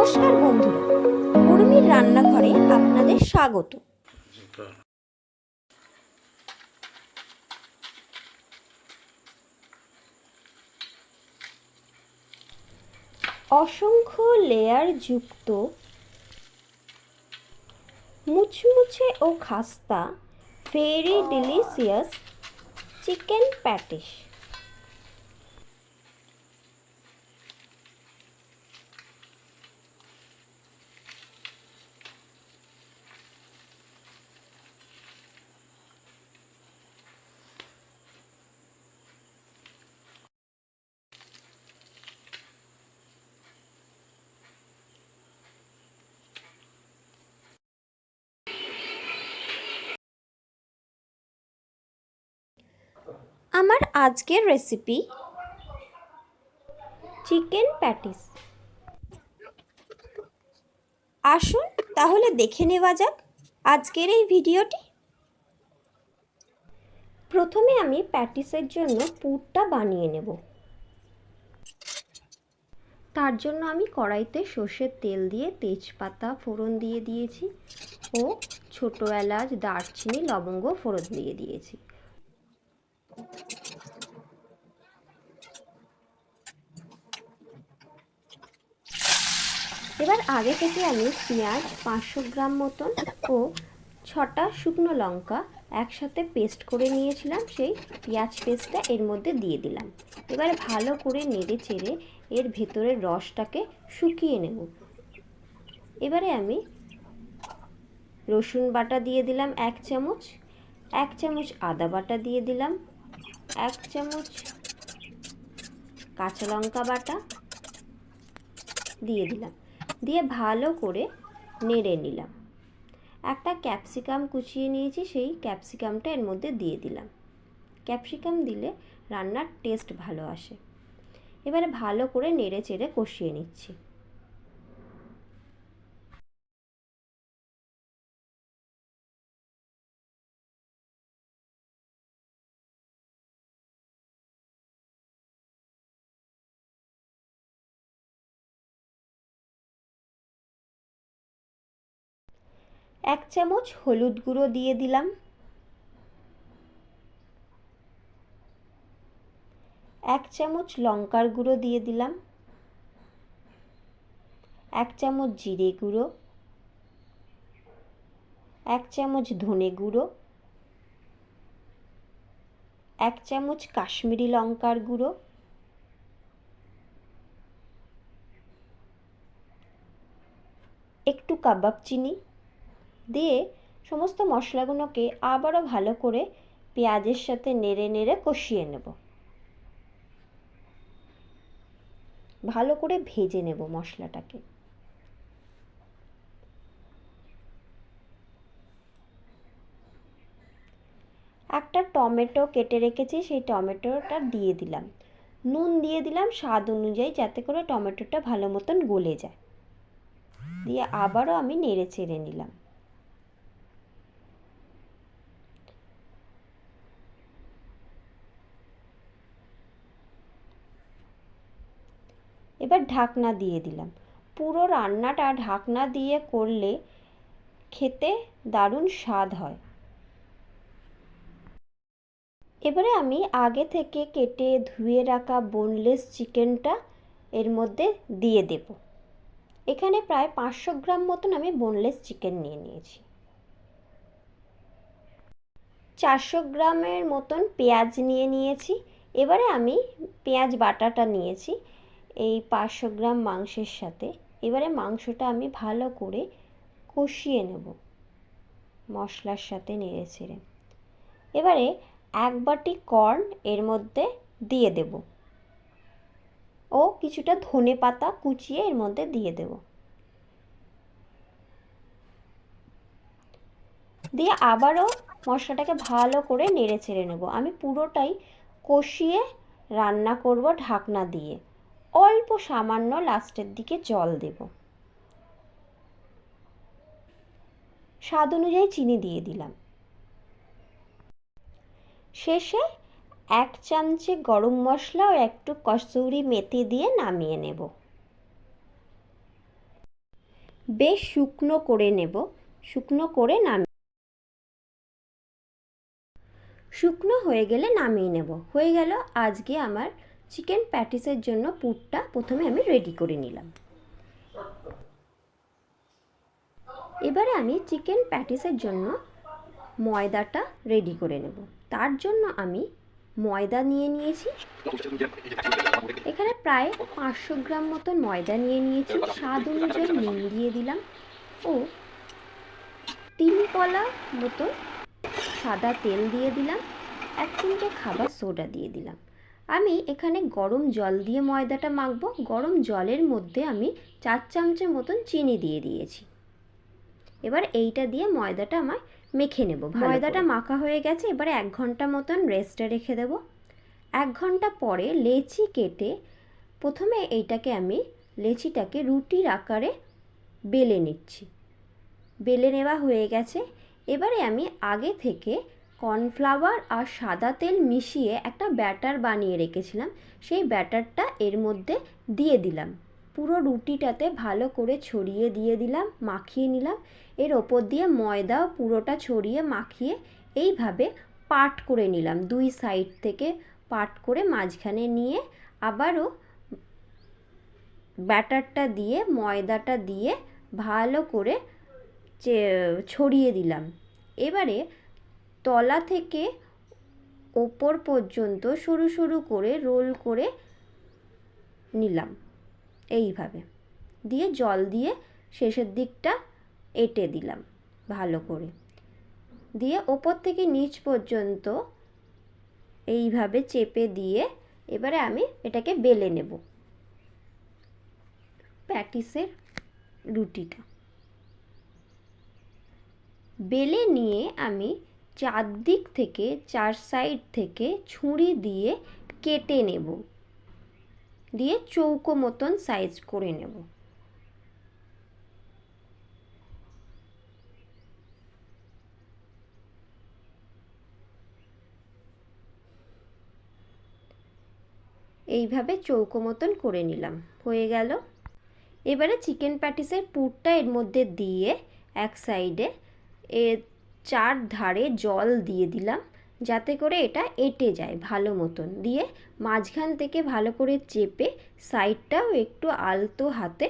নমস্কার বন্ধুরা উর্মির রান্নাঘরে আপনাদের স্বাগত। অসংখ্য লেয়ার যুক্ত মুচমুচে ও খাস্তা ভেরি ডিলিশিয়াস চিকেন প্যাটিস আমার আজকের রেসিপি চিকেন প্যাটিস আসুন তাহলে দেখে নেওয়া যাক আজকের এই ভিডিওটি। প্রথমে আমি প্যাটিসের জন্য পুরটা বানিয়ে নেব। তার জন্য আমি কড়াইতে সর্ষের তেল দিয়ে তেজপাতা ফোড়ন দিয়ে দিয়েছি ও ছোটো এলাচ, দারচিনি, লবঙ্গ ফোড়ন দিয়ে দিয়েছি। এবার আগে থেকে আমি পেঁয়াজ পাঁচশো গ্রাম মতন ও ছটা শুকনো লঙ্কা একসাথে পেস্ট করে নিয়েছিলাম, সেই পেঁয়াজ পেস্টটা এর মধ্যে দিয়ে দিলাম। এবার ভালো করে নেড়ে চেড়ে এর ভেতরের রসটাকে শুকিয়ে নেব। এবারে আমি রসুন বাটা দিয়ে দিলাম এক চামচ এক চামচ আদা বাটা দিয়ে দিলাম এক চামচ কাঁচা লঙ্কা বাটা দিয়ে দিলাম। দিয়ে ভালো করে নেড়ে নিলাম। একটা ক্যাপসিকাম কুচিয়ে নিয়েছি, সেই ক্যাপসিকামটা এর মধ্যে দিয়ে দিলাম। ক্যাপসিকাম দিলে রান্নার টেস্ট ভালো আসে। এবারে ভালো করে নেড়ে চেড়ে কষিয়ে নিচ্ছি। এক চামচ হলুদ গুঁড়ো দিয়ে দিলাম। এক চামচ লঙ্কার গুঁড়ো দিয়ে দিলাম। এক চামচ জিরে গুঁড়ো। এক চামচ ধনে গুঁড়ো। এক চামচ কাশ্মীরি লঙ্কার গুঁড়ো। একটু কাবাব চিনি। দিয়ে সমস্ত মশলাগুলোকে আবারও ভালো করে পেঁয়াজের সাথে নেড়ে নেড়ে কষিয়ে নেব। ভালো করে ভেজে নেব মশলাটাকে। একটা টমেটো কেটে রেখেছি, সেই টমেটোটা দিয়ে দিলাম। নুন দিয়ে দিলাম স্বাদ অনুযায়ী যাতে করে টমেটোটা ভালো মতন গলে যায়। দিয়ে আবারও আমি নেড়ে চেড়ে নিলাম। এবার ঢাকনা দিয়ে দিলাম। পুরো রান্নাটা ঢাকনা দিয়ে করলে খেতে দারুণ স্বাদ হয়। এবারে আমি আগে থেকে কেটে ধুয়ে রাখা বোনলেস চিকেনটা এর মধ্যে দিয়ে দেব। এখানে প্রায় পাঁচশো গ্রাম মতন আমি বোনলেস চিকেন নিয়ে নিয়েছি। চারশো গ্রামের মতন পেঁয়াজ নিয়ে নিয়েছি। এবারে আমি পেঁয়াজ বাটাটা নিয়েছি। এই পাঁচশো গ্রাম মাংসের সাথে। এবারে মাংসটা আমি ভালো করে কষিয়ে নেব মশলার সাথে নেড়ে ছেড়ে এবারে এক বাটি কর্ন এর মধ্যে দিয়ে দেব। ও কিছুটা ধনে পাতা কুচিয়ে এর মধ্যে দিয়ে দেব। দিয়ে আবারও মশলাটাকে ভালো করে নেড়ে ছেড়ে নেব। আমি পুরোটাই কষিয়ে রান্না করব ঢাকনা দিয়ে। অল্প সামান্য লাস্টের দিকে জল দেব। স্বাদ অনুযায়ী চিনি দিয়ে দিলাম। শেষে এক চামচে গরম মশলা ও একটু কসুরি মেথি দিয়ে নামিয়ে নেব। বেশ শুকনো করে নেব। শুকনো করে নাম, শুকনো হয়ে গেলে নামিয়ে নেব। হয়ে গেল আজকে আমার চিকেন প্যাটিসের জন্য পুরটা প্রথমে আমি রেডি করে নিলাম। এবারে আমি চিকেন প্যাটিসের জন্য ময়দাটা রেডি করে নেব। তার জন্য আমি ময়দা নিয়ে নিয়েছি। এখানে প্রায় পাঁচশো গ্রাম মতন ময়দা নিয়ে নিয়েছি। স্বাদ অনুযায়ী নুন দিয়ে দিলাম ও তিন কলা মতো সাদা তেল দিয়ে দিলাম। এক চিমটে খাবার সোডা দিয়ে দিলাম। আমি এখানে গরম জল দিয়ে ময়দাটা মাখবো। গরম জলের মধ্যে আমি চার চামচের মতন চিনি দিয়ে দিয়েছি। এবার এইটা দিয়ে ময়দাটা আমার মেখে নেব ময়দাটা মাখা হয়ে গেছে, এবারে এক ঘণ্টা মতন রেস্টে রেখে দেব। এক ঘণ্টা পরে লেচি কেটে প্রথমে এইটাকে আমি, লেচিটাকে রুটির আকারে বেলে নিচ্ছি। বেলে নেওয়া হয়ে গেছে। এবারে আমি আগে থেকে কর্নফ্লাওয়ার আর সাদা তেল মিশিয়ে একটা ব্যাটার বানিয়ে রেখেছিলাম। সেই ব্যাটারটা এর মধ্যে দিয়ে দিলাম। পুরো রুটিটাতে ভালো করে ছড়িয়ে দিয়ে দিলাম, মাখিয়ে নিলাম। এর ওপর দিয়ে ময়দাও পুরোটা ছড়িয়ে মাখিয়ে এইভাবে পাট করে নিলাম। দুই সাইড থেকে পাট করে মাঝখানে নিয়ে আবারও ব্যাটারটা দিয়ে, ময়দাটা দিয়ে ভালো করে ছড়িয়ে দিলাম। এবারে তলা থেকে ওপর পর্যন্ত সরু সরু করে রোল করে নিলাম। এইভাবে। দিয়ে জল দিয়ে শেষের দিকটা এঁটে দিলাম ভালো করে। দিয়ে ওপর থেকে নিচ পর্যন্ত এইভাবে চেপে দিয়ে এবারে আমি এটাকে বেলে নেব। প্যাটিসের রুটিটা। বেলে নিয়ে আমি চারদিক থেকে, চার সাইড থেকে ছুরি দিয়ে কেটে নেব। দিয়ে চৌকো মতন সাইজ করে নেব। এইভাবে চৌকো মতন করে নিলাম। হয়ে গেল। এবারে চিকেন প্যাটিসের পুরটা এর মধ্যে দিয়ে এক সাইডে এর চার ধারে জল দিয়ে দিলাম, যাতে করে এটা এঁটে যায় ভালো মতন। দিয়ে মাঝখান থেকে ভালো করে চেপে সাইডটাও একটু আলতো হাতে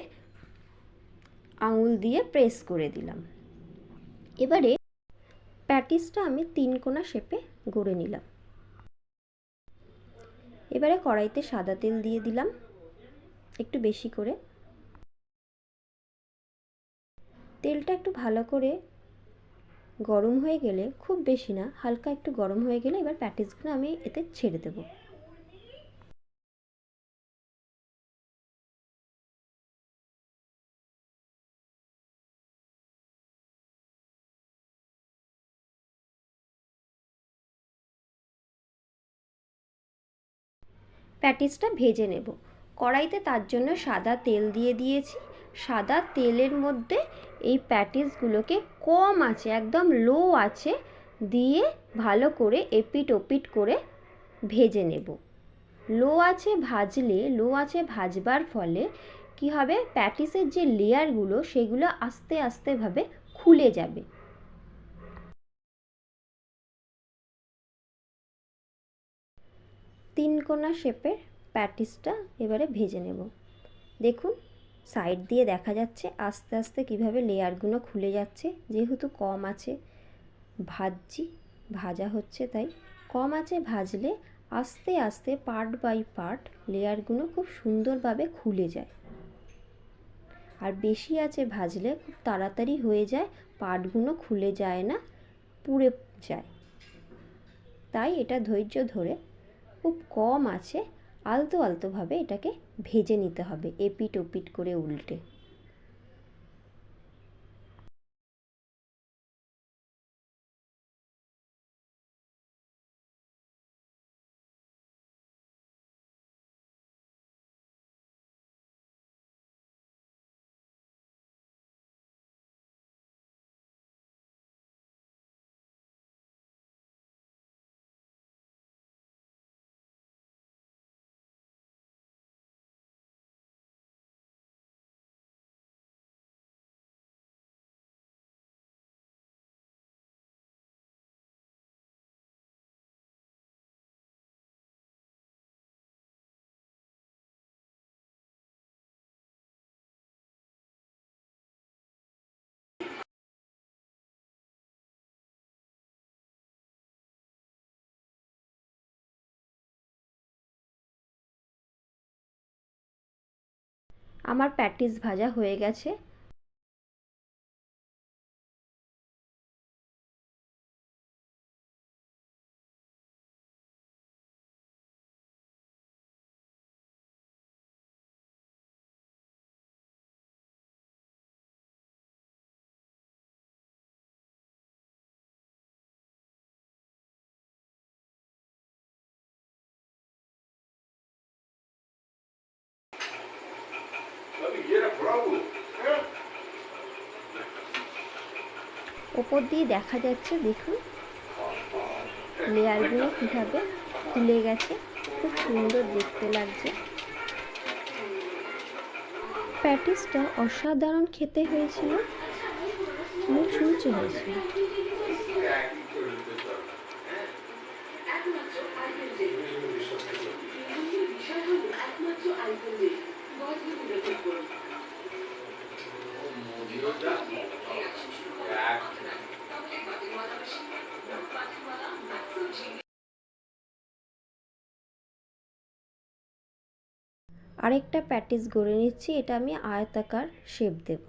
আঙুল দিয়ে প্রেস করে দিলাম। এবারে প্যাটিসটা আমি তিন কোনা শেপে গড়ে নিলাম। এবারে কড়াইতে সাদা তেল দিয়ে দিলাম, একটু বেশি করে। তেলটা একটু ভালো করে গরম হয়ে গেলে খুব বেশি না, হালকা একটু গরম হয়ে গেলে এবার প্যাটিসগুলো আমি এতে ছেড়ে দেবো। প্যাটিসটা ভেজে নেব। কড়াইতে তার জন্য সাদা তেল দিয়ে দিয়েছি। সাদা তেলের মধ্যে এই প্যাটিসগুলোকে কম আছে, একদম লো আছে, দিয়ে ভালো করে এপিট ওপিট করে ভেজে নেব। লো আছে ভাজলে, লো আছে ভাজবার ফলে কি হবে? প্যাটিসের যে লেয়ারগুলো, সেগুলো আস্তে আস্তেভাবে খুলে যাবে। তিন কোনা শেপের প্যাটিসটা এবারে ভেজে নেব। দেখুন সাইড দিয়ে দেখা যাচ্ছে আস্তে আস্তে কীভাবে লেয়ারগুলো খুলে যাচ্ছে। যেহেতু কম আছে, ভাজছি, ভাজা হচ্ছে তাই। কম আছে ভাজলে আস্তে আস্তে পার্ট বাই পার্ট লেয়ারগুলো খুব সুন্দরভাবে খুলে যায়। আর বেশি আছে ভাজলে খুব তাড়াতাড়ি হয়ে যায়, পার্টগুলো খুলে যায় না, পুড়ে যায়। তাই এটা ধৈর্য ধরে। খুব কম আছে আলতো আলতোভাবে এটাকে ভেজে নিতে হবে এপিট ওপিট করে উল্টে। আমার প্যাটিস ভাজা হয়ে গেছে। ওপর দিয়ে দেখা যাচ্ছে, দেখুন লেয়ারগুলো কীভাবে খুলে গেছে, খুব সুন্দর দেখতে লাগছে। প্যাটিসটা অসাধারণ খেতে হয়েছিল মুচমুচে হয়েছিল। আরেকটা প্যাটিস গড়ে নিচ্ছি এটা আমি আয়তাকার শেপ দেব।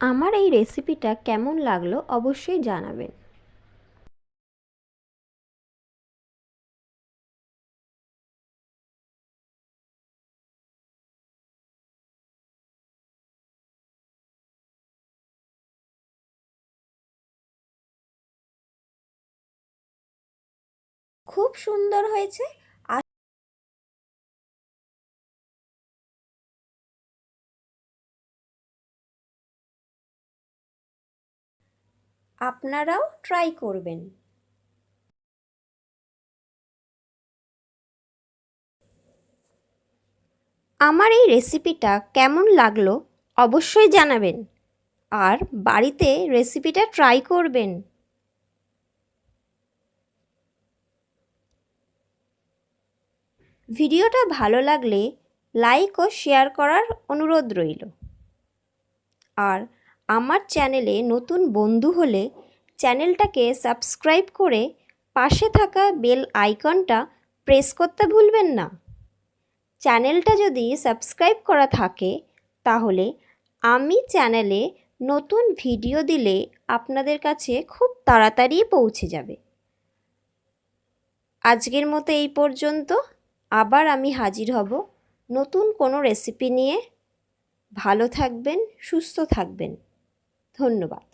আমার এই রেসিপিটা কেমন লাগল অবশ্যই জানাবেন। খুব সুন্দর হয়েছে। আপনারাও ট্রাই করবেন। আমার এই রেসিপিটা কেমন লাগল অবশ্যই জানাবেন। আর বাড়িতে রেসিপিটা ট্রাই করবেন। ভিডিওটা ভালো লাগলে লাইক ও শেয়ার করার অনুরোধ রইল। আর আমার চ্যানেলে নতুন বন্ধু হলে চ্যানেলটাকে সাবস্ক্রাইব করে পাশে থাকা বেল আইকনটা প্রেস করতে ভুলবেন না। চ্যানেলটা যদি সাবস্ক্রাইব করা থাকে, তাহলে আমি চ্যানেলে নতুন ভিডিও দিলে আপনাদের কাছে খুব তাড়াতাড়ি পৌঁছে যাবে। আজকের মতো এই পর্যন্ত। আবার আমি হাজির হব নতুন কোনো রেসিপি নিয়ে। ভালো থাকবেন, সুস্থ থাকবেন। ধন্যবাদ।